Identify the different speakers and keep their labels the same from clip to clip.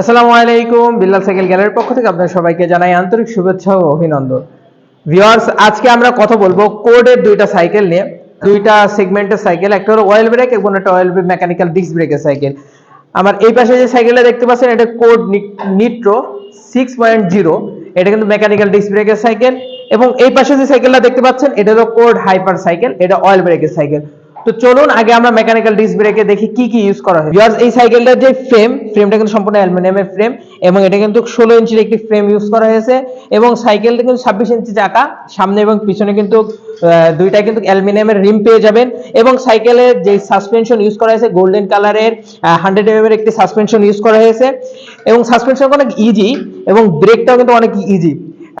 Speaker 1: আসসালামু আলাইকুম, বিল্লাল সাইকেল গ্যালারির পক্ষ থেকে আপনাদের সবাইকে জানাই আন্তরিক শুভেচ্ছা ও অভিনন্দন। ভিউয়ার্স আজকে আমরা কথা বলব কোডের দুইটা সাইকেল নিয়ে। দুইটা সেগমেন্টের সাইকেল, একটা হলো অয়েল ব্রেক এবং একটা অয়েল ব্রেক মেকানিক্যাল ডিস্ক ব্রেকের সাইকেল। আমার এই পাশে যে সাইকেলটা দেখতে পাচ্ছেন, এটা code nitro six point zero এটা কিন্তু মেকানিক্যাল ডিস্ক ব্রেকের সাইকেল। এবং এই পাশে যে সাইকেলটা দেখতে পাচ্ছেন, এটা হলো কোড হাইপার সাইকেল, এটা অয়েল ব্রেকের সাইকেল। তো চলুন আগে আমরা মেকানিক্যাল ডিস্ক ব্রেকে দেখি কি কি ইউজ করা হয়। Viewers, এই সাইকেলটার যে ফ্রেম ফ্রেমটা কিন্তু সম্পূর্ণ অ্যালুমিনিয়ামের ফ্রেম এবং এটা কিন্তু ষোলো ইঞ্চির একটি ফ্রেম ইউজ করা হয়েছে এবং সাইকেলটা কিন্তু ছাব্বিশ ইঞ্চি চাকা সামনে এবং পিছনে কিন্তু দুইটা কিন্তু অ্যালুমিনিয়ামের রিম পেয়ে যাবেন এবং সাইকেলের যে সাসপেনশন ইউজ করা হয়েছে গোল্ডেন কালারের হান্ড্রেড এম এর একটি সাসপেনশন ইউজ করা হয়েছে এবং সাসপেনশন অনেক ইজি এবং ব্রেকটাও কিন্তু অনেক ইজি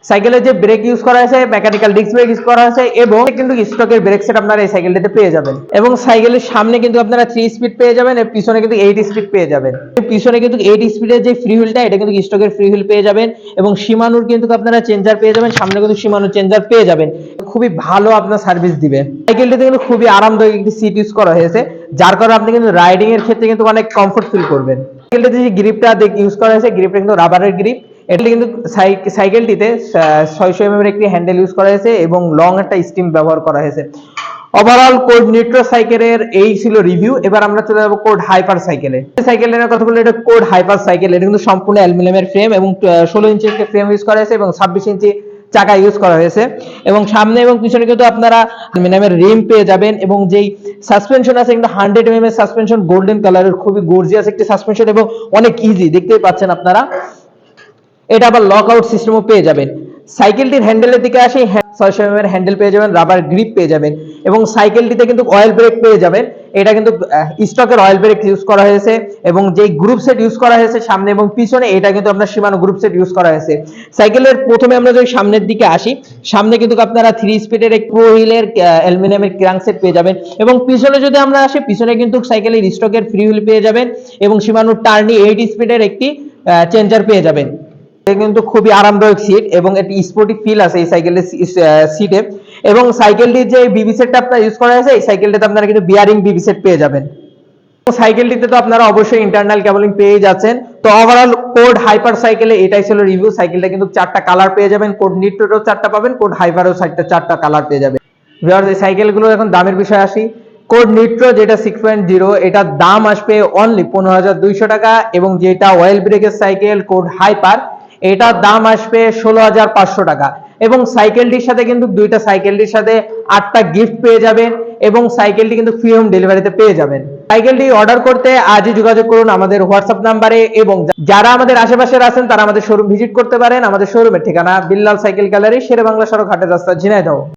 Speaker 1: সাইকেলের যে ব্রেক ইউজ করা হয়েছে মেকানিক্যাল ডিস্ক ব্রেক ইউজ করা হয়েছে এবং কিন্তু স্টকের ব্রেক সেট আপনারা এই সাইকেলটাতে পেয়ে যাবেন। এবং সাইকেলের সামনে কিন্তু আপনারা থ্রি স্পিড পেয়ে যাবেন পিছনে কিন্তু এইট স্পিড পেয়ে যাবেন। পিছনে কিন্তু এইট স্পিডের যে ফ্রি হুইলটা এটা কিন্তু স্টকের ফ্রি হুইল পেয়ে যাবেন এবং সীমানুর কিন্তু আপনারা চেঞ্জার পেয়ে যাবেন, সামনে কিন্তু সীমানুর চেঞ্জার পেয়ে যাবেন। খুবই ভালো আপনার সার্ভিস দিবে। সাইকেলটিতে কিন্তু খুবই আরামদায়ক একটি সিট ইউজ করা হয়েছে, যার কারণে আপনি কিন্তু রাইডিং এর ক্ষেত্রে কিন্তু অনেক কমফোর্ট ফিল করবেন। সাইকেলটিতে যে গ্রিপটা ইউজ করা হয়েছে গ্রিপটা কিন্তু রাবারের গ্রিপ এটা কিন্তু সাই- সাইকেলটিতে ছয়শো এম একটি হ্যান্ডেল ইউজ করা হয়েছে এবং লং একটা স্টিম ব্যবহার করা হয়েছে। ওভারঅল কোড নিউট্রো সাইকেলের এই ছিল রিভিউ এবার আমরা চলে যাব কোড হাইপার সাইকেলে সাইকেলের কথা বললে এটা কোড হাইপার সাইকেল এটা কিন্তু সম্পূর্ণ অ্যালুমিনিয়ামের ফ্রেম এবং ষোলো ইঞ্চি ফ্রেম ইউজ করা হয়েছে এবং ছাব্বিশ ইঞ্চি চাকা ইউজ করা হয়েছে। এবং সামনে এবং পিছনে কিন্তু আপনারা অ্যালুমিনিয়ামের রিম পেয়ে যাবেন এবং যেই সাসপেনশন আছে কিন্তু হান্ড্রেড এম এর সাসপেনশন গোল্ডেন কালারের খুবই গর্জিয়াস একটি সাসপেনশন এবং অনেক ইজি দেখতেই পাচ্ছেন আপনারা। এটা আবার লক আউট সিস্টেমও পেয়ে যাবেন। সাইকেলটির হ্যান্ডেলের দিকে আসি ছয়শো এম হ্যান্ডেল পেয়ে যাবেন রাবার গ্রিপ পেয়ে যাবেন এবং সাইকেলটিতে কিন্তু অয়েল ব্রেক পেয়ে যাবেন। এটা কিন্তু স্টকের অয়েল ব্রেক ইউজ করা হয়েছে এবং যে গ্রুপ সেট ইউজ করা হয়েছে সামনে এবং পিছনে, এটা কিন্তু আপনার সীমানো গ্রুপ সেট ইউজ করা হয়েছে। সাইকেলের প্রথমে আমরা যদি সামনের দিকে আসি, সামনে কিন্তু আপনারা থ্রি স্পিডের এক প্রো হুইলের অ্যালুমিনিয়ামের ক্রাঙ্ক সেট পেয়ে যাবেন এবং পিছনে যদি আমরা আসি, পিছনে কিন্তু সাইকেলের স্টকের ফ্রি হুইল পেয়ে যাবেন এবং সীমানো টার্নি এইট স্পিডের একটি চেঞ্জার পেয়ে যাবেন। এটা কিন্তু খুবই আরামদায়ক সিট এবং একটি স্পোর্টি ফিল আছে এই সাইকেলের সিটে এবং সাইকেলটির যে বিবি সেটটা আপনার ইউজ করা হয়েছে, এই সাইকেলটাতে আপনারা কিন্তু বিয়ারিং বিবি সেট পেয়ে যাবেন। সাইকেলটিতে তো আপনারা অবশ্যই ইন্টারনাল কেবলিং পেয়ে যাচ্ছেন। তো ওভারঅল কোড হাইপার সাইকেলে এটাই ছিল রিভিউ সাইকেলটা কিন্তু চারটা কালার পেয়ে যাবেন। কোড নিট্রোরও চারটা পাবেন কোড হাইপারও চারটা চারটা কালার পেয়ে যাবেন। ভিউয়ার্স এই সাইকেলগুলো এখন দামের বিষয়ে আসি। কোড নিট্রো যেটা সিক্স পয়েন্ট জিরো এটার দাম আসবে অনলি পনেরো হাজার দুইশো টাকা এবং যেটা অয়েল ব্রেকের সাইকেল কোড হাইপার এটার দাম আসবে ষোলো হাজার পাঁচশো টাকা। এবং সাইকেলটির সাথে কিন্তু দুইটা সাইকেলটির সাথে আটটা গিফট পেয়ে যাবেন এবং সাইকেলটি কিন্তু ফ্রি হোম ডেলিভারিতে পেয়ে যাবেন। সাইকেলটি অর্ডার করতে আজই যোগাযোগ করুন আমাদের হোয়াটসঅ্যাপ নাম্বারে এবং যারা আমাদের আশেপাশের আছেন তারা আমাদের শোরুম ভিজিট করতে পারেন। আমাদের শোরুমের ঠিকানা বিল্লাল সাইকেল গ্যালারি শেরে বাংলা সড়ক, হাটের রাস্তা, ঝিনাইদহ।